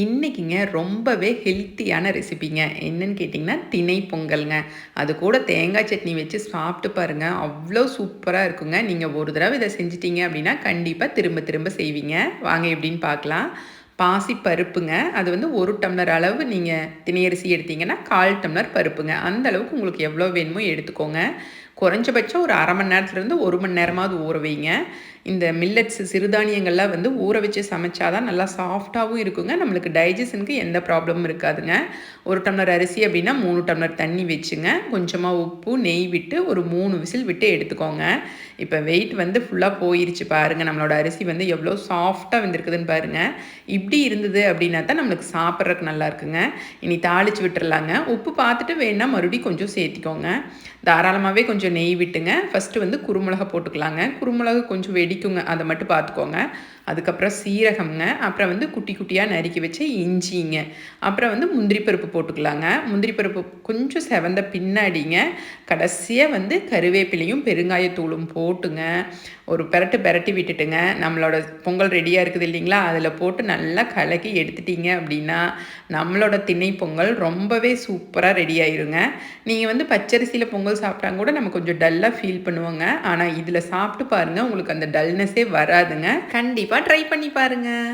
இன்றைக்கிங்க ரொம்பவே ஹெல்த்தியான ரெசிபிங்க என்னன்னு கேட்டிங்கன்னா திணை பொங்கல்ங்க. அது கூட தேங்காய் சட்னி வச்சு சாப்பிட்டு பாருங்கள் அவ்வளோ சூப்பராக இருக்குங்க. நீங்கள் ஒரு தடவை இதை செஞ்சிட்டிங்க அப்படின்னா கண்டிப்பாக திரும்ப திரும்ப செய்வீங்க. வாங்க எப்படின்னு பார்க்கலாம். பாசி பருப்புங்க. அது வந்து ஒரு டம்ளர் அளவு நீங்கள் திணையரிசி எடுத்தீங்கன்னா கால் டம்ளர் பருப்புங்க. அந்த அளவுக்கு உங்களுக்கு எவ்வளோ வேணுமோ எடுத்துக்கோங்க. குறைஞ்சபட்சம் ஒரு அரை மணி நேரத்துலேருந்து ஒரு மணி நேரமாவது ஊற வைங்க. இந்த மில்லட்ஸ் சிறுதானியங்கள்லாம் வந்து ஊற வச்சு சமைச்சாதான் நல்லா சாஃப்டாகவும் இருக்குங்க. நம்மளுக்கு டைஜஷனுக்கு எந்த ப்ராப்ளமும் இருக்காதுங்க. ஒரு டம்ளர் அரிசி அப்படின்னா மூணு டம்ளர் தண்ணி வச்சுங்க. கொஞ்சமாக உப்பு நெய் விட்டு ஒரு மூணு விசில் விட்டு எடுத்துக்கோங்க. இப்போ வெயிட் வந்து ஃபுல்லாக போயிருச்சு பாருங்கள் நம்மளோட அரிசி வந்து எவ்வளோ சாஃப்டாக வந்துருக்குதுன்னு பாருங்கள் இப்படி இருந்தது அப்படின்னா தான் நம்மளுக்கு சாப்பிட்றதுக்கு நல்லா இருக்குங்க. இனி தாளித்து விட்டுறலாங்க. உப்பு பார்த்துட்டு வேணால் மறுபடியும் கொஞ்சம் சேர்த்திக்கோங்க. தாராளமாகவே கொஞ்சம் நெய் விட்டுங்க. ஃபஸ்ட்டு வந்து குருமிளகை போட்டுக்கலாங்க. குருமிளகு கொஞ்சம் வெடிக்குங்க. அதை மட்டும் பார்த்துக்கோங்க. அதுக்கப்புறம் சீரகம்ங்க. அப்புறம் வந்து குட்டி குட்டியாக நறுக்கி வச்ச இஞ்சிங்க. அப்புறம் வந்து முந்திரி பருப்பு போட்டுக்கலாங்க. முந்திரி பருப்பு கொஞ்சம் செவந்த பின்னாடிங்க. கடைசியாக வந்து கருவேப்பிலையும் பெருங்காயத்தூளும் போட்டுங்க. ஒரு பெரட்டு பெரட்டி விட்டுட்டுங்க. நம்மளோட பொங்கல் ரெடியாக இருக்குது இல்லைங்களா? அதில் போட்டு நல்லா கலக்கி எடுத்துட்டீங்க அப்படின்னா நம்மளோட திணை பொங்கல் ரொம்பவே சூப்பராக ரெடி ஆயிருங்க. நீங்கள் வந்து பச்சரிசியில் பொங்கல் சாப்பிட்டாங்க கூட நமக்கு கொஞ்சம் டல்லாக ஃபீல் பண்ணுவோங்க. ஆனால் இதில் சாப்பிட்டு பாருங்கள் உங்களுக்கு அந்த டல்னஸே வராதுங்க. கண்டிப்பாக ட்ரை பண்ணி பாருங்கள்